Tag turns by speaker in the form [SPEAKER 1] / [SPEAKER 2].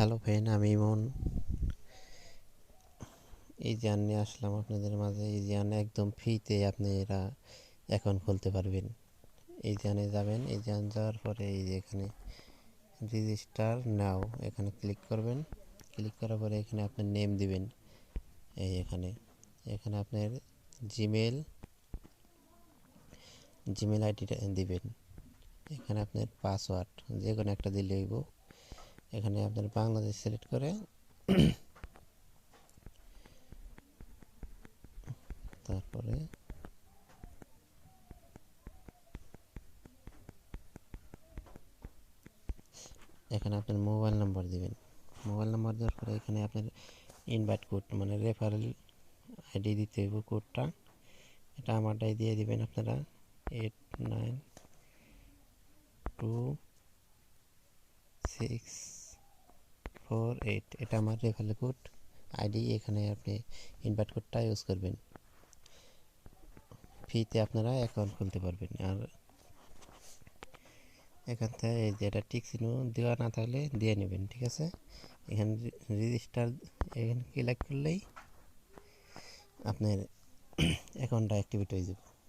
[SPEAKER 1] Hello friend আমি ইমন। এই জ্ঞান নিয়ে আসলাম আপনাদের মাঝে, এই জ্ঞান একদম ফ্রিতে আপনি এরা অ্যাকাউন্ট খুলতে পারবেন। এই জ্ঞানে যাবেন, এই জ্ঞান যাওয়ার পরে এই যে এখানে রেজিস্টার নাও এখানে ক্লিক করবেন। ক্লিক করার পরে এখানে আপনার নেম দিবেন। এই এখানে। এখানে আপনার জিমেল জিমেল আইডিটা দিবেন। এখানে আপনার পাসওয়ার্ড যে কোনো একটা দিলে হইব। এখানে আপনার বাংলাদেশ সিলেক্ট করে তারপরে এখানে আপনার মোবাইল নাম্বার দিবেন। মোবাইল নাম্বার দেওয়ার পরে এখানে আপনার ইনভাইট কোড মানে রেফারেল আইডি দিতে হইব কোডটা এটা আমারটাই দিয়ে দিবেন আপনারা। Eight nine two six four eight এটা আমার রেফারেল কোড। আইডি এখানে আপনি ইনভাইট কোডটা ইউজ করবেন। ফ্রিতে আপনারা অ্যাকাউন্ট খুলতে পারবেন। আর এখান থেকে এই যে এটা টিক দেওয়া না থাকলে দিয়ে নেবেন, ঠিক আছে? এখানে রেজিস্টার এখানে ক্লিক করলেই আপনার অ্যাকাউন্টটা অ্যাক্টিভেট হয়ে যাবে।